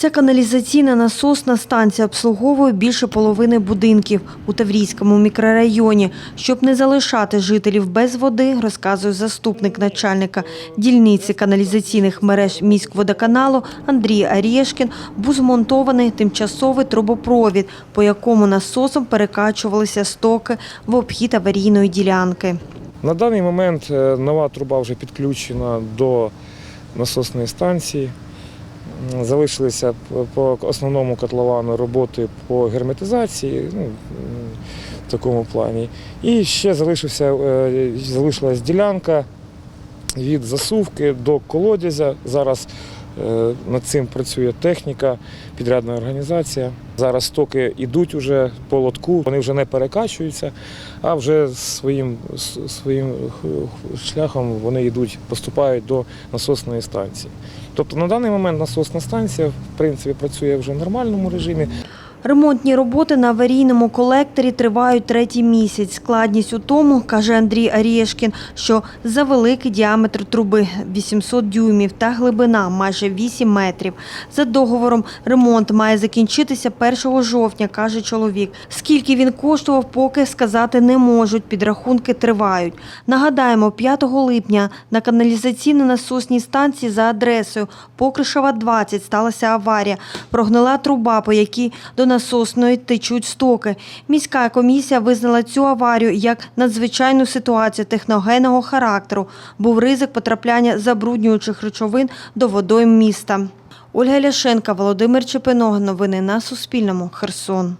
Ця каналізаційна насосна станція обслуговує більше половини будинків у Таврійському мікрорайоні. Щоб не залишати жителів без води, розказує заступник начальника дільниці каналізаційних мереж міськводоканалу Андрій Арєшкін, був змонтований тимчасовий трубопровід, по якому насосом перекачувалися стоки в обхід аварійної ділянки. На даний момент е, нова труба вже підключена до насосної станції. Залишилися по основному котловану роботи по герметизації, ну, в такому плані. І ще залишився, е, залишилась ділянка від засувки до колодязя. Зараз над цим працює техніка, підрядна організація. Зараз стоки йдуть уже по лотку, вони вже не перекачуються, а вже своїм, своїм шляхом вони йдуть, поступають до насосної станції. Тобто на даний момент насосна станція в принципі працює вже в нормальному режимі. Ремонтні роботи на аварійному колекторі тривають третій місяць. Складність у тому, каже Андрій Арєшкін, що за великий діаметр труби 800 дюймів та глибина майже 8 метрів. За договором ремонт має закінчитися 1 жовтня, каже чоловік. Скільки він коштував, поки сказати не можуть. Підрахунки тривають. Нагадаємо, 5 липня на каналізаційно-насосній станції за адресою Покришева 20 сталася аварія. Прогнила труба, по якій до насосної течуть стоки. Міська комісія визнала цю аварію як надзвичайну ситуацію техногенного характеру. Був ризик потрапляння забруднюючих речовин до водойм міста. Ольга Ляшенка, Володимир Чепиног. Новини на Суспільному. Херсон.